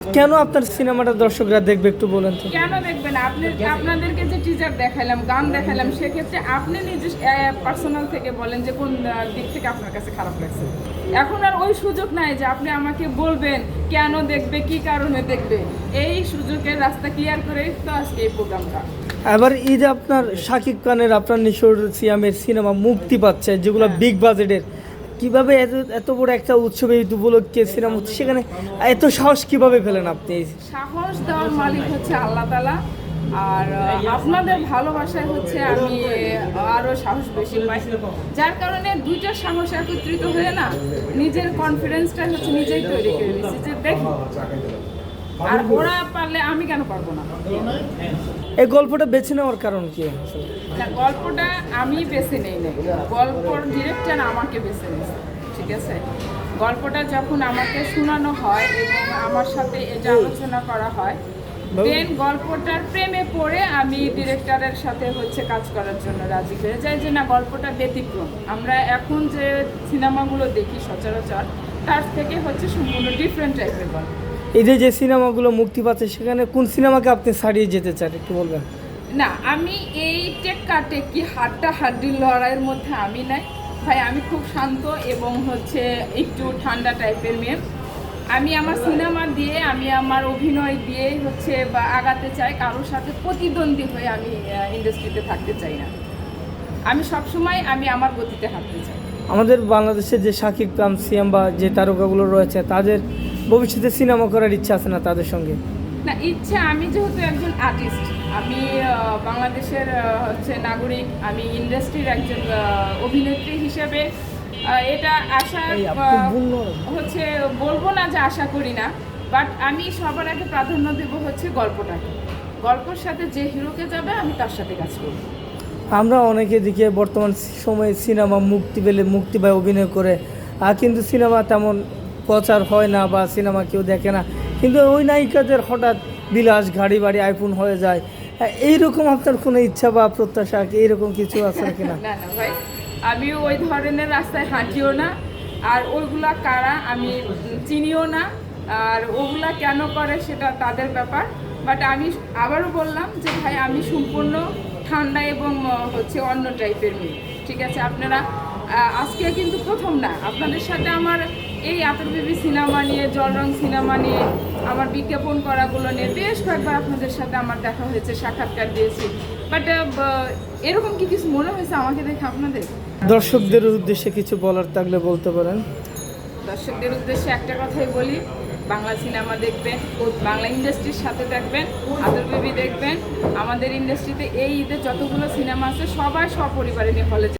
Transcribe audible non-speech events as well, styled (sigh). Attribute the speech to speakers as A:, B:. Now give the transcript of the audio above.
A: কেন আপনার সিনেমাটা দর্শকরা দেখবে একটু বলেন তো।
B: কেন দেখবেন আপনি আপনাদেরকে যে টিজার দেখালাম গান দেখালাম সেক্ষেত্রে আপনি নিজে পার্সোনাল থেকে বলেন যে কোন দিক থেকে আপনার কাছে খারাপ লাগছে। এখন আর ওই সুযোগ নাই যে আপনি আমাকে বলবেন কেন দেখবে কি কারণে দেখবে। এই সুযোগের রাস্তা ক্লিয়ার করে তো আজকে এই প্রোগ্রামটা
A: এবার এই যে আপনার শাকিব খানের আপনার নিশোর সিয়ামের সিনেমা মুক্তি পাচ্ছে যেগুলো বিগ বাজেটের কীভাবে এত এত বড় একটা উৎসবে ঈদ উপলক্ষে সিনেমা হচ্ছে, সেখানে এত সাহস কীভাবে ফেলেন আপনি?
B: সাহস দেওয়ার মালিক হচ্ছে আল্লাহ তালা আর আপনাদের ভালোবাসায় হচ্ছে আমি আরও আরও সাহস বেশি পাই। যার কারণে দুইটা সাহস একত্রিত হয়ে না নিজের কনফিডেন্সটা হচ্ছে নিজেই তৈরি করে নিচ্ছি যে দেখি আর ওরা পারলে আমি কেন পারব না?
A: এই গল্পটা বেছে নেওয়ার কারণ কি?
B: গল্পটা আমি বেছে নেই নাই। গল্পর ডিরেক্টর আমাকে বেছে নিয়েছে ঠিক আছে? গল্পটা যখন আমাকে শোনানো হয় এবং আমার সাথে এটা আলোচনা করা হয় দেন গল্পটার প্রেমে পড়ে আমি ডিরেক্টরের সাথে হচ্ছে কাজ করার জন্য রাজি হয়ে যাই যে না গল্পটা ব্যতিক্রম। আমরা এখন যে সিনেমাগুলো দেখি সচরাচর তার থেকে হচ্ছে সম্পূর্ণ ডিফারেন্ট টাইপের গল্প।
A: এই যে সিনেমাগুলো মুক্তি পাচ্ছে সেখানে কোন সিনেমাকে আপনি ছাড়িয়ে যেতে চান? একটু বলবেন।
B: না আমি এই টেক্কা টেক্কি হাড্ডা হাড্ডির লড়াইয়ের মধ্যে আমি নাই। ভাই আমি খুব শান্ত এবং হচ্ছে একটু ঠান্ডা টাইপের মেয়ে। আমি আমার সিনেমা দিয়ে আমি আমার অভিনয় দিয়ে হচ্ছে বা আগাতে চাই কারোর সাথে প্রতিদ্বন্দ্বী হয়ে আমি ইন্ডাস্ট্রিতে থাকতে চাই না। আমি সবসময় আমি আমার গতিতে হাঁটতে চাই।
A: আমাদের বাংলাদেশে যে শাকিব সিয়াম বা যে তারকাগুলো রয়েছে তাদের ভবিষ্যতে সিনেমা করার ইচ্ছা আছে না তাদের সঙ্গে?
B: না ইচ্ছা আমি যেহেতু একজন আর্টিস্ট আমি বাংলাদেশের হচ্ছে নাগরিক আমি ইন্ডাস্ট্রির একজন অভিনেত্রী হিসেবে এটা আশা। হচ্ছে বলব না যে আশা করি না বাট আমি সবার আগে প্রাধান্য দেব হচ্ছে গল্পটাকে। গল্পের সাথে যে হিরোকে যাবে আমি তার সাথে কাজ করব।
A: আমরা অনেকে দিকে বর্তমান সময়ে সিনেমা মুক্তি পেলে মুক্তি পায় অভিনয় করে কিন্তু সিনেমা তেমন প্রচার হয় না বা সিনেমা কেউ দেখে না। কিন্তু ওই নায়িকাদের হঠাৎ বিলাস গাড়ি বাড়ি আইফোন হয়ে যায়। হ্যাঁ, এইরকম আপনার কোনো ইচ্ছা বা প্রত্যাশা কি এইরকম কিছু আছে (laughs) কিনা?
B: না না ভাই আমি ওই ধরনের রাস্তায় হাঁটিও না। আর ওইগুলা কারা আমি চিনিও না। আর ওগুলা কেন করে সেটা তাদের ব্যাপার। বাট আমি আবারও বললাম যে ভাই আমি সম্পূর্ণ ঠান্ডা এবং হচ্ছে অন্য টাইপের মেয়ে। ঠিক আছে আপনারা আজকে কিন্তু প্রথম না। আপনাদের সাথে আমার এই আতরবিবি সিনেমা নিয়ে জলরং সিনেমা নিয়ে আমার বিজ্ঞাপন করাগুলো নিয়ে বেশ কয়েকবার আপনাদের সাথে আমার দেখা হয়েছে সাক্ষাৎকার দিয়েছি। বাট এরকম কি কিছু মনে হয়েছে আমাকে দেখে আপনাদের?
A: দর্শকদের উদ্দেশ্যে কিছু বলার থাকলে বলতে পারেন।
B: দর্শকদের উদ্দেশ্যে একটা কথাই বলি বাংলা সিনেমা দেখবেন বাংলা ইন্ডাস্ট্রির সাথে দেখবেন আদর বেবি দেখবেন। আমাদের ইন্ডাস্ট্রিতে এই ঈদে যতগুলো সিনেমা আছে সবাই সপরিবারে নিয়ে হলে